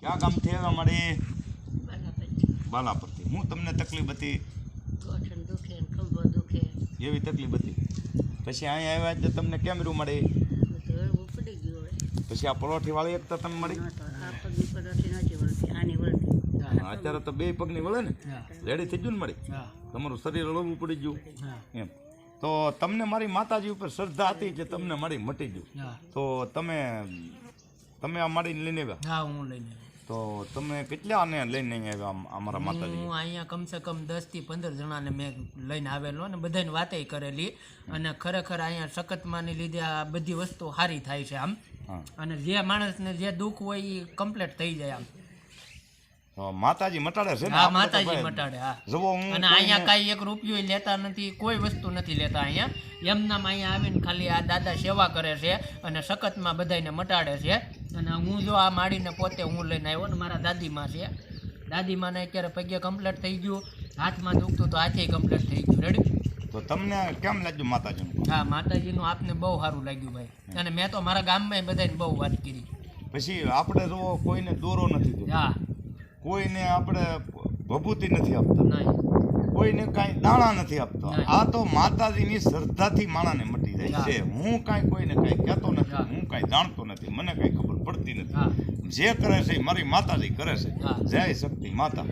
ક્યાં કામ આવ્યા મારી બાલાપરથી હું તમને તકલીફ હતી? એવી તકલીફ હતી. પછી અહીંયા આવ્યા એટલે તમને કેમ રૂ મળી? પછી આ પલોઠી વાળી એક તો તમે મળી? તો અત્યારે તો બે પગની વળે ને? રેડી થઈ ગયું ને મળી તમારું શરીર હળવું પડી ગયું. એમ. તો તમને મારી માતાજી ઉપર શ્રદ્ધા હતી જે તમને મારી મટી ગયું. તો તમે તમે આ મારીને લઈને આવ્યા? હા હું લઈને આવ્યો. તો તમે કેટલા આને લઈને અહીંયા આવ્યા અમારા માતાજી હું અહીંયા કમસે કમ દસથી પંદર જણાને મેં લઈને આવેલો અને બધાને વાતે કરેલી. અને ખરેખર અહીંયા સખતમાંને લીધે આ બધી વસ્તુ સારી થાય છે આમ. અને જે માણસને જે દુઃખ હોય એ કમ્પ્લીટ થઈ જાય આમ. માતાજી મટાડે છે હા માતાજી મટાડે હા. જુઓ હું અને અહીંયા કાંઈ એક રૂપિયો લેતા નથી કોઈ વસ્તુ નથી લેતા અહીંયા. એમનામાં અહીંયા આવીને ખાલી આ દાદા સેવા કરે છે અને સખતમાં બધાને મટાડે છે. અને હું જો આ માડીને પોતે હું લઈને આવ્યો ને મારા દાદીમાં છે. દાદીમાને અત્યારે પગે કમ્પ્લીટ થઈ ગયું. હાથમાં દુખતું તો હાથે કમ્પ્લીટ થઈ ગયું. રેડી તો તમને કેમ લાગ્યું માતાજીનું? હા માતાજીનું આપને બહુ સારું લાગ્યું ભાઈ. અને મેં તો મારા ગામમાં બધાને બહુ વાત કરી. પછી આપણે જો કોઈને દોરો નથી હા. કોઈને આપણે ભભૂતિ નથી આપતા. નહીં. કોઈને કાંઈ દાણા નથી આપતા. આ તો માતાજીની શ્રદ્ધાથી માણાને મટી જાય છે. હું કાંઈ કોઈને કાંઈ કહેતો નથી હું. કાંઈ જાણતો નથી મને કાંઈ ખબર પડતી નથી. જે કરે છે એ મારી માતાજી કરે છે. જય શક્તિ માતા.